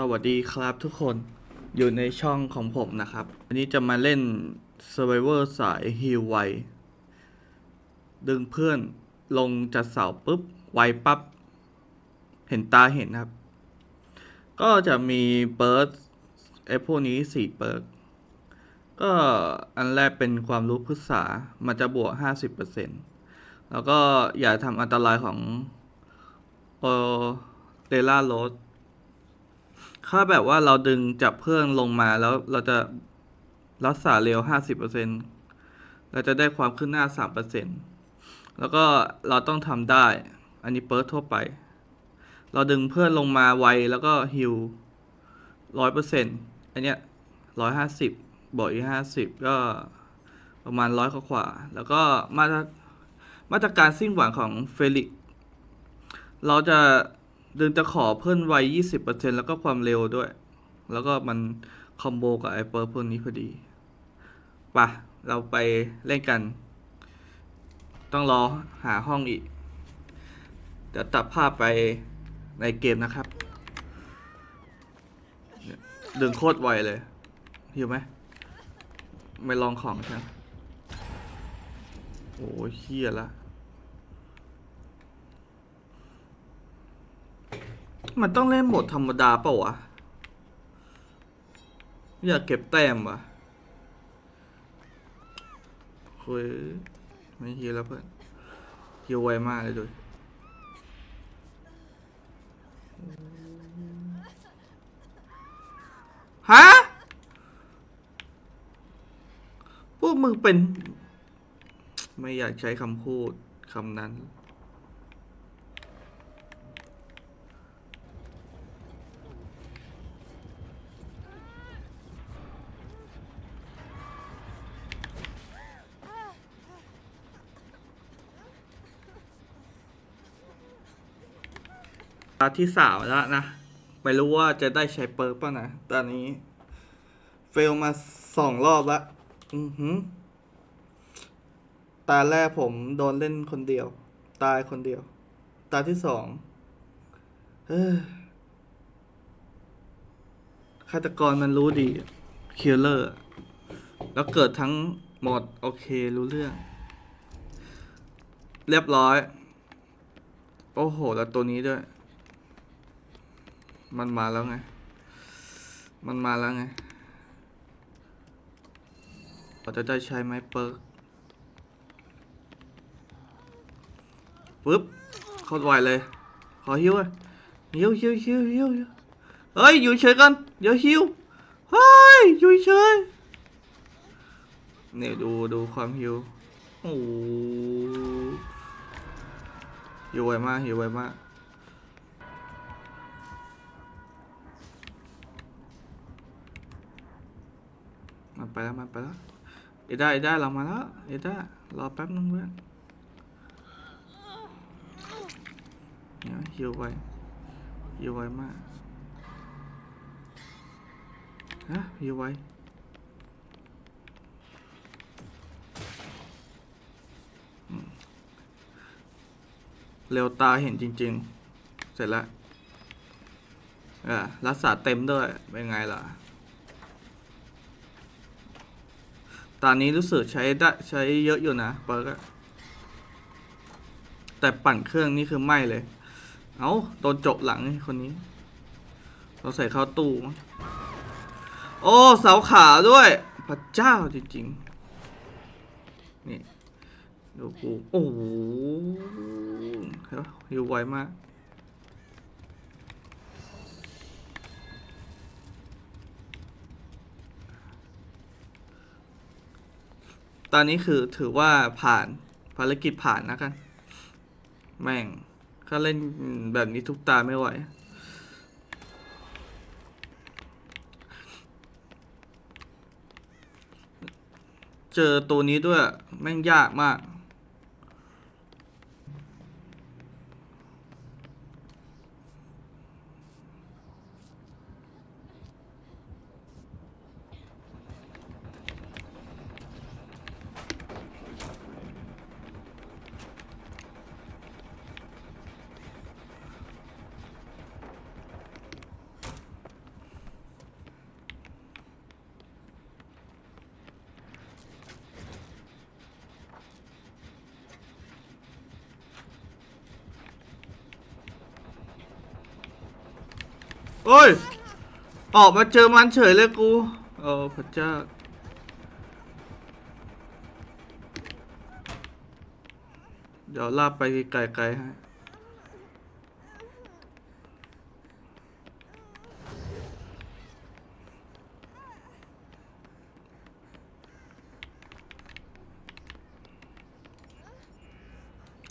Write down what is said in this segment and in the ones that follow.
สวัสดีครับทุกคนอยู่ในช่องของผมนะครับ อันนี้จะมาเล่น Survivor สายฮิวไวดึงเพื่อนลงจากเสาปุ๊บ ไวปั๊บ เห็นตาเห็นครับ ก็จะมีเปิร์กไอพวกนี้สี่เปิร์กก็อันแรกเป็นความรู้พฤกษามันจะบวก 50%แล้วก็อย่าทำอันตรายของโอเดล่าโรส ถ้าแบบว่าเราดึงจับเพื่อนลงมาแล้วเราจะรักษาเร็วห้าสิบเปอร์เซ็นเราจะได้ความขึ้นหน้าสามเปอร์เซ็นแล้วก็เราต้องทำได้ อันนี้เปิร์ทั่วไป เราดึงเพื่อนลงมาไวแล้วก็ฮิวร้อยเปอร์เซ็นอันเนี้ยร้อยห้าสิบบวกอีกห้าสิบก็ประมาณร้อยกว่าๆแล้วก็มาตรมาตรการสิ้นหวังของเฟลิก เราจะ ดึงตะขอเพิ่มไว20%แล้วก็ความเร็วด้วย แล้วก็มันคอมโบกับไอเปิร์พวกนี้พอดีปะเราไปเล่นกัน ต้องรอหาห้องอีก เดี๋ยวตัดภาพไปในเกมนะครับ เดึงโคตรไวเลยหิวไหม ไม่ลองของใช่ไหมโอ้เฮียละ มันต้องเล่นโหมดธรรมดาเปล่าวะ อยากเก็บแต้มวะคุยไม่ฮิวแล้วเพื่อนฮิวไวมากเลยดูฮะ พวกมึงเป็น ไม่อยากใช้คำพูดคำนั้น ตาที่สามแล้วนะ ไม่รู้ว่าจะได้ใช้เปิร์ป่ะนะ ตอนนี้ เฟลมาสองรอบละ อือหือ ตาแรกผมโดนเล่นคนเดียว ตายคนเดียว ตาที่สองเฮ้ฆาตกรมันรู้ดี คิลเลอร์ แล้วเกิดทั้งหมด โอเค รู้เรื่อง เรียบร้อย โอ้โห แล้วตัวนี้ด้วย มันมาแล้วไง มันมาแล้วไงเราจะได้ใช้ไม้เปิร์กปึ๊บเข้าไวเลย ขอฮิวอะฮิวฮิวฮิวฮิวเฮ้ย อยู่เฉยกัน เดี๋ยวฮิว เฮ้ย อยู่เฉยเนี่ยดูดูความฮิว โอ้หฮิวไวมากฮิวไวมาก มันไปแล้วมันไปแล้วเอด้าเอด้าเรามาแล้วเอด้ารอแป๊บนึงเพื่อนเนี่ยฮิวไวฮิวไวมากฮะฮิวไวเร็วตาเห็นจริง ๆ เสร็จแล้วเออรักษาเต็มด้วย เป็นไงล่ะ ตอนนี้รู้สึกใช้ได้ใช้เยอะอยู่นะเปิร์กอะแต่ปั่นเครื่องนี่คือไหม้เลย เอาโดนจบหลังนี่คนนี้ เราใส่เข้าตู้ โอ้ เสาขาด้วย พระเจ้าจริงๆ นี่ดูกู โอ้โหเห็นปะฮิวไวมาก ตอนนี้คือถือว่าผ่านภารกิจผ่านนะกัน แม่งถ้าเล่นแบบนี้ทุกตาไม่ไหว เจอตัวนี้ด้วย แม่งยากมาก โอ้ย ออกมาเจอมันเฉยเลยกูโอ้พระเจ้าเดี๋ยวลากไปไกลๆให้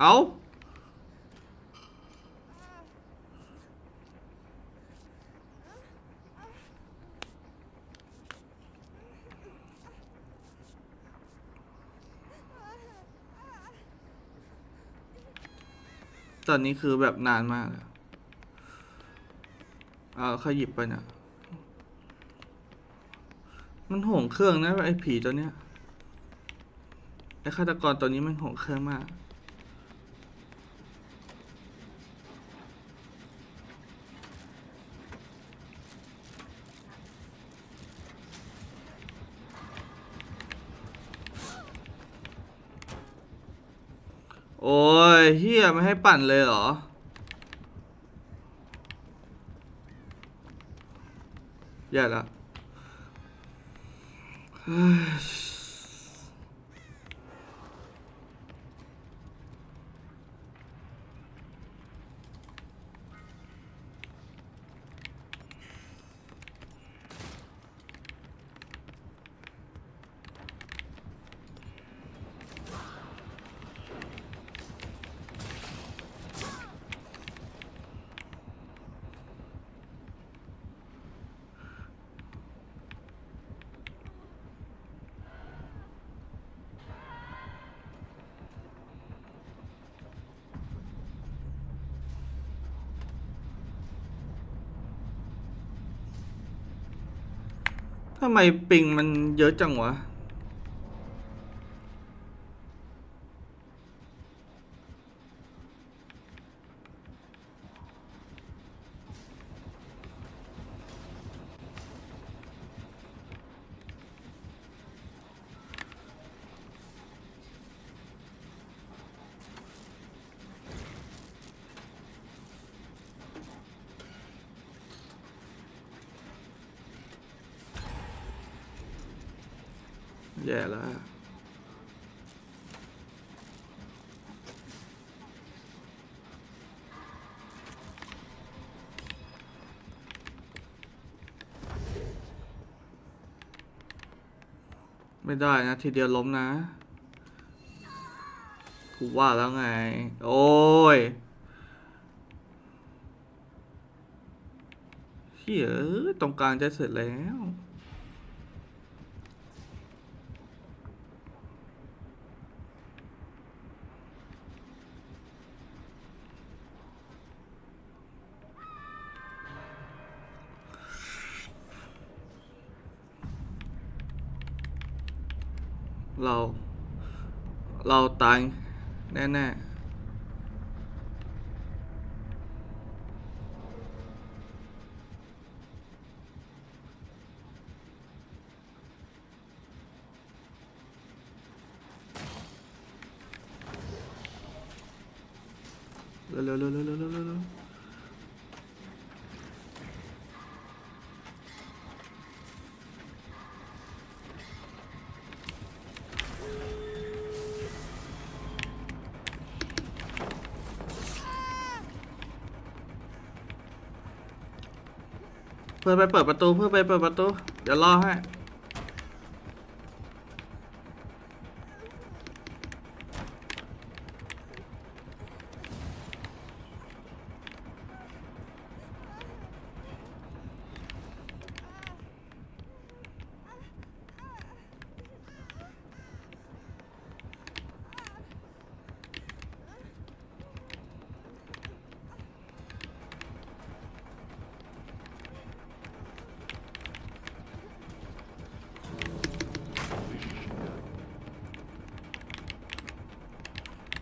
เอา ตอนนี้คือแบบนานมากเลยเอาเขาหยิบไปเนี่ย มันห่วงเครื่องนะไอ้ผีตัวเนี้ย ไอ้ฆาตกรตัวนี้มันห่วงเครื่องมาก โอ้ ยเฮียไม่ให้ปั่นเลยเหรอแย่ละ ทำไมปิงมันเยอะจังวะ แย่แล้วไม่ได้นะ ทีเดียวล้มนะกูว่าแล้วไง โอ้ยเฮ้ยเอ้ยตรงกลางจะเสร็จแล้ว เรา เราตายแน่ๆเร็วเร็วเร็ เพื่อนไปเปิดประตูเพื่อนไปเปิดประตู เดี๋ยวรอให้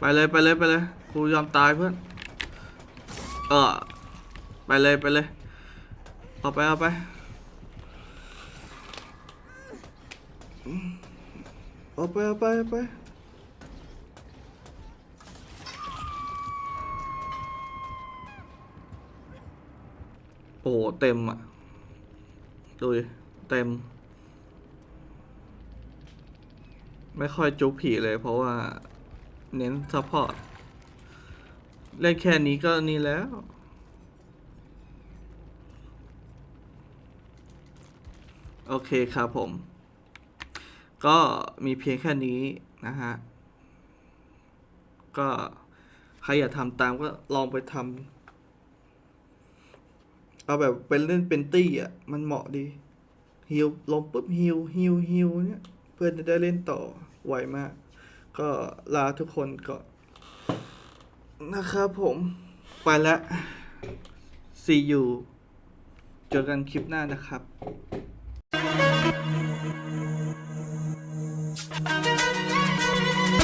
ไปเลยไปเลยไปเลยกูยอมตายเพื่อนเออไปเลยไปเลยเอาไปเอาไปเอาไปเอาไปเอาไปโอ้โหเต็มอะดูดิเต็ม ไม่ค่อยจุกผีเลยเพราะว่า เน้นซัพพอร์ตเล่นแค่นี้ก็นี่แล้ว โอเคครับผม ก็มีเพียงแค่นี้นะฮะ ก็ใครอยากทำตามก็ลองไปทำเอาแบบเป็นเล่นเป็นตี้อะ มันเหมาะดีฮิวลงปุ๊บฮิวฮิวฮิวเนี่ย เพื่อนจะได้เล่นต่อไวมาก ก็ลาทุกคนก่อนนะครับผมไปแล้ว see you เจอกันคลิปหน้านะครับ